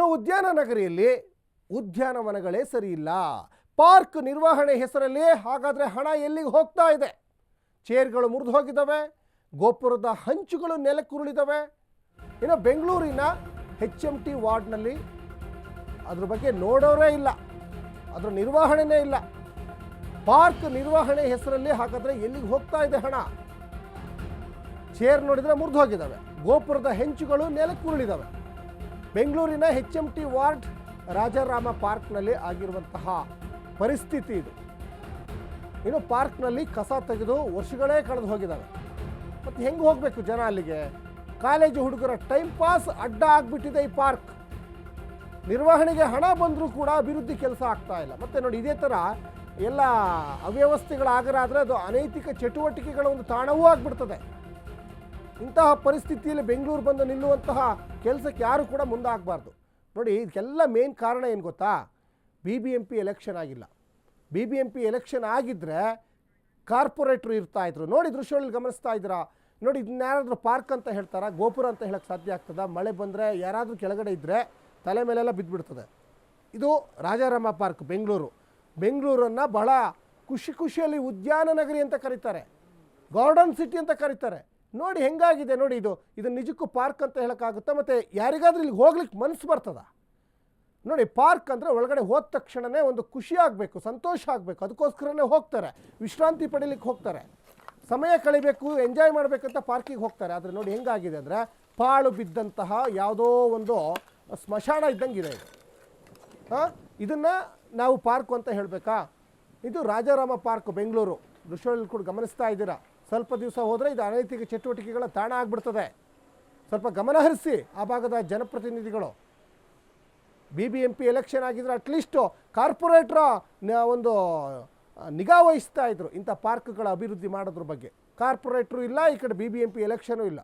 ಇನ್ನು ಉದ್ಯಾನ ನಗರಿಯಲ್ಲಿ ಉದ್ಯಾನವನಗಳೇ ಸರಿಯಿಲ್ಲ. ಪಾರ್ಕ್ ನಿರ್ವಹಣೆ ಹೆಸರಲ್ಲಿ ಹಾಗಾದರೆ ಹಣ ಎಲ್ಲಿಗೆ ಹೋಗ್ತಾ ಇದೆ? ಚೇರ್ಗಳು ಮುರಿದು ಹೋಗಿದ್ದಾವೆ, ಗೋಪುರದ ಹಂಚುಗಳು ನೆಲಕ್ಕುರುಳಿದವೆ ಇನ್ನು ಬೆಂಗಳೂರಿನ ಹೆಚ್ ಎಂ ಟಿ ವಾರ್ಡ್ನಲ್ಲಿ ಅದ್ರ ಬಗ್ಗೆ ನೋಡೋರೇ ಇಲ್ಲ, ಅದರ ನಿರ್ವಹಣೆನೇ ಇಲ್ಲ. ಪಾರ್ಕ್ ನಿರ್ವಹಣೆ ಹೆಸರಲ್ಲಿ ಹಾಗಾದರೆ ಎಲ್ಲಿಗೆ ಹೋಗ್ತಾ ಇದೆ ಹಣ? ಚೇರ್ ನೋಡಿದರೆ ಮುರಿದು ಹೋಗಿದ್ದಾವೆ, ಗೋಪುರದ ಹೆಂಚುಗಳು ನೆಲಕ್ಕೆ ಉರುಳಿದಾವೆ ಬೆಂಗಳೂರಿನ H M T ward Rajarama ಪಾರ್ಕ್ನಲ್ಲಿ ಆಗಿರುವಂತಹ ಪರಿಸ್ಥಿತಿ ಇದು. ಇನ್ನು ಪಾರ್ಕ್ನಲ್ಲಿ ಕಸ ತೆಗೆದು ವರ್ಷಗಳೇ ಕಳೆದು ಹೋಗಿದ್ದಾವೆ. ಮತ್ತು ಹೆಂಗೆ ಹೋಗಬೇಕು ಜನ ಅಲ್ಲಿಗೆ? ಕಾಲೇಜು ಹುಡುಗರ ಟೈಮ್ ಪಾಸ್ ಅಡ್ಡ ಆಗಿಬಿಟ್ಟಿದೆ ಈ ಪಾರ್ಕ್. ನಿರ್ವಹಣೆಗೆ ಹಣ ಬಂದರೂ ಕೂಡ ಅಭಿವೃದ್ಧಿ ಕೆಲಸ ಆಗ್ತಾ ಇಲ್ಲ. ಮತ್ತು ನೋಡಿ ಇದೇ ಥರ ಎಲ್ಲ ಅವ್ಯವಸ್ಥೆಗಳಾಗರಾದರೆ ಅದು ಅನೈತಿಕ ಚಟುವಟಿಕೆಗಳ ಒಂದು ತಾಣವೂ ಆಗಿಬಿಡ್ತದೆ. ಇಂತಹ ಪರಿಸ್ಥಿತಿಯಲ್ಲಿ ಬೆಂಗಳೂರು ಬಂದು ನಿಲ್ಲುವಂತಹ ಕೆಲಸಕ್ಕೆ ಯಾರು ಕೂಡ ಮುಂದಾಗಬಾರ್ದು. ನೋಡಿ, ಇದಕ್ಕೆಲ್ಲ ಮೇನ್ ಕಾರಣ ಏನು ಗೊತ್ತಾ? B B M P election ಆಗಿಲ್ಲ. B B M P election ಆಗಿದ್ದರೆ ಕಾರ್ಪೊರೇಟ್ರು ಇರ್ತಾ ಇದ್ರು. ನೋಡಿ, ದೃಶ್ಯಗಳಲ್ಲಿ ಗಮನಿಸ್ತಾ ಇದ್ದೀರಾ? ನೋಡಿ ಇದನ್ನ ಯಾರಾದರೂ ಪಾರ್ಕ್ ಅಂತ ಹೇಳ್ತಾರಾ? ಗೋಪುರ ಅಂತ ಹೇಳಕ್ಕೆ ಸಾಧ್ಯ ಆಗ್ತದೆ? ಮಳೆ ಬಂದರೆ ಯಾರಾದರೂ ಕೆಳಗಡೆ ಇದ್ದರೆ ತಲೆ ಮೇಲೆಲ್ಲ ಬಿದ್ದುಬಿಡ್ತದೆ ಇದು ರಾಜಾರಾಮ ಪಾರ್ಕ್, ಬೆಂಗಳೂರು. ಬೆಂಗಳೂರನ್ನು ಬಹಳ ಖುಷಿ ಖುಷಿಯಲ್ಲಿ ಉದ್ಯಾನ ನಗರಿ ಅಂತ ಕರೀತಾರೆ. ಗಾರ್ಡನ್ ಸಿಟಿ ಅಂತ ಕರೀತಾರೆ. ನೋಡಿ ಹೆಂಗಾಗಿದೆ ನೋಡಿ ಇದು ಇದು ನಿಜಕ್ಕೂ ಪಾರ್ಕ್ ಅಂತ ಹೇಳೋಕ್ಕಾಗುತ್ತಾ? ಮತ್ತು ಯಾರಿಗಾದ್ರೂ ಇಲ್ಲಿಗೆ ಹೋಗ್ಲಿಕ್ಕೆ ಮನಸ್ಸು ಬರ್ತದ? ನೋಡಿ ಪಾರ್ಕ್ ಅಂದರೆ ಒಳಗಡೆ ಹೋದ ತಕ್ಷಣವೇ ಒಂದು ಖುಷಿ ಆಗಬೇಕು, ಸಂತೋಷ ಆಗಬೇಕು. ಅದಕ್ಕೋಸ್ಕರನೇ ಹೋಗ್ತಾರೆ, ವಿಶ್ರಾಂತಿ ಪಡೀಲಿಕ್ಕೆ ಹೋಗ್ತಾರೆ. ಸಮಯ ಕಳಿಬೇಕು ಎಂಜಾಯ್ ಮಾಡಬೇಕಂತ ಪಾರ್ಕಿಗೆ ಹೋಗ್ತಾರೆ. ಆದರೆ ನೋಡಿ ಹೆಂಗಾಗಿದೆ ಅಂದರೆ ಪಾಳು ಬಿದ್ದಂತಹ ಯಾವುದೋ ಒಂದು ಸ್ಮಶಾನ ಇದ್ದಂಗಿದೆ ಇದು. ಹಾಂ? ಇದನ್ನು ನಾವು ಪಾರ್ಕು ಅಂತ ಹೇಳಬೇಕಾ? ಇದು ರಾಜಾರಾಮ ಪಾರ್ಕ್, ಬೆಂಗಳೂರು. ದೃಶ್ಯದಲ್ಲಿ ಕೂಡ ಗಮನಿಸ್ತಾ ಇದ್ದೀರಾ? ಸ್ವಲ್ಪ ದಿವಸ ಹೋದರೆ ಇದು ಅನೈತಿಕ ಚಟುವಟಿಕೆಗಳ ತಾಣ ಆಗಿಬಿಡ್ತದೆ. ಸ್ವಲ್ಪ ಗಮನಹರಿಸಿ ಆ ಭಾಗದ ಜನಪ್ರತಿನಿಧಿಗಳು. B B M P election ಆಗಿದ್ರೆ ಅಟ್ಲೀಸ್ಟು ಕಾರ್ಪೊರೇಟ್ರ ಒಂದು ನಿಗಾ ವಹಿಸ್ತಾ ಇದ್ರು ಇಂಥ ಪಾರ್ಕ್ಗಳ ಅಭಿವೃದ್ಧಿ ಮಾಡೋದ್ರ ಬಗ್ಗೆ. ಕಾರ್ಪೊರೇಟ್ರು ಇಲ್ಲ, ಈ ಕಡೆ ಬಿ ಬಿ ಎಂ ಪಿ ಎಲೆಕ್ಷನೂ ಇಲ್ಲ.